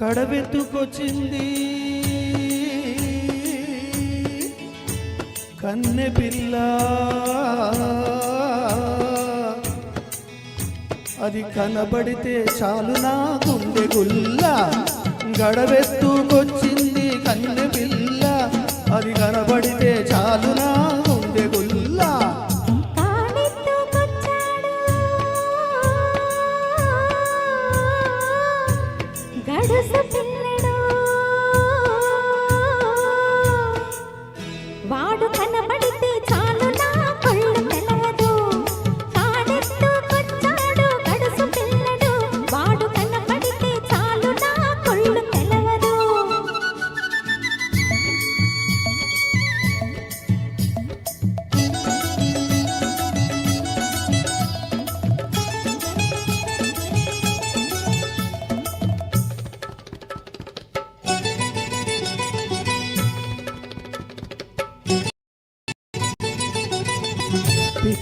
కడబెత్తుకొచ్చింది కన్నె పిల్ల. అది కనబడితే చాలు నా గుండె గుల్ల. గడబెత్తుకొచ్చింది కన్నె పిల్ల. అది కనబడి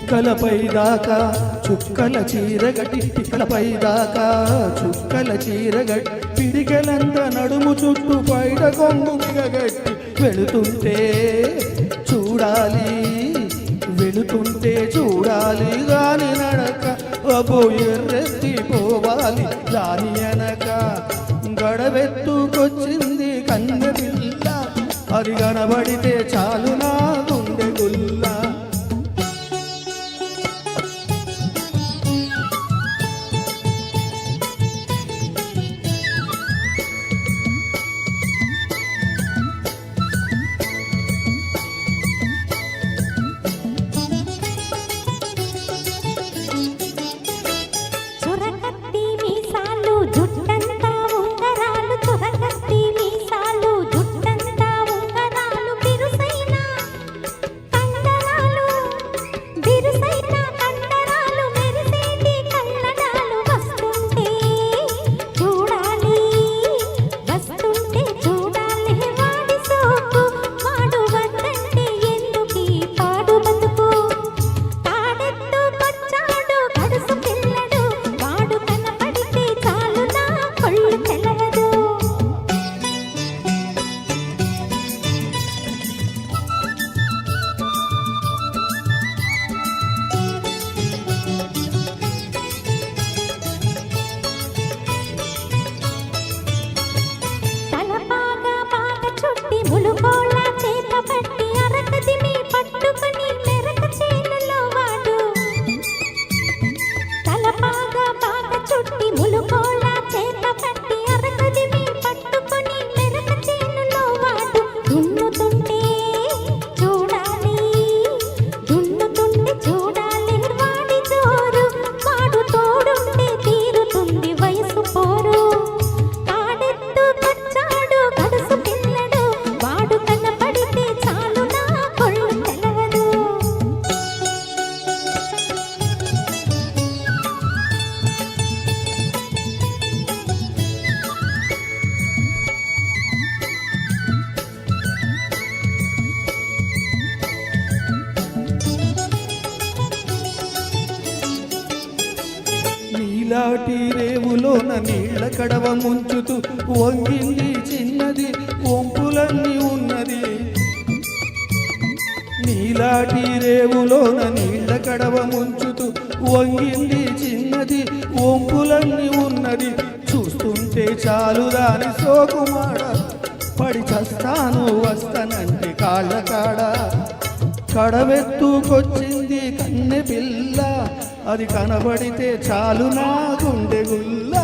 చుక్కలపై దాకా చుక్కల చీరగటి పిక్కలపై దాకా చుక్కల చీరగట్టి పిడికెలంత నడుము చుట్టూ పైడ కొంగు మిగగట్టి వెళుతుంటే చూడాలి వెళుతుంటే చూడాలి దాని నడక అబో ఎర్రెత్తి పోవాలి దాని వెనక గడవెత్తుకొచ్చింది కన్నె పిల్ల అది కనబడితే చాలు దాటి రేవులోన నీళ్ళ కడవ ముంచుతూ వంగింది చిన్నది వంపులన్నీ ఉన్నది. నీలాటి రేవులోన నీళ్ళ కడవ ముంచుతూ వంగింది చిన్నది వంపులన్నీ ఉన్నది. చూస్తుంటే చాలు దాని సోకుమాడ పడి చస్తాను వస్తానంటే కాళ్ళ కాడ కడవెత్తుకొచ్చింది కన్నె పిల్ల అది కనబడితే చాలు నా గుండె గుల్ల.